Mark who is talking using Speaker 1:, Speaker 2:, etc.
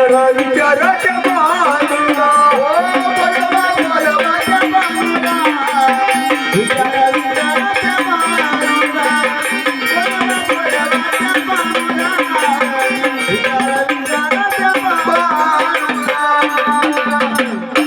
Speaker 1: विचाराच्या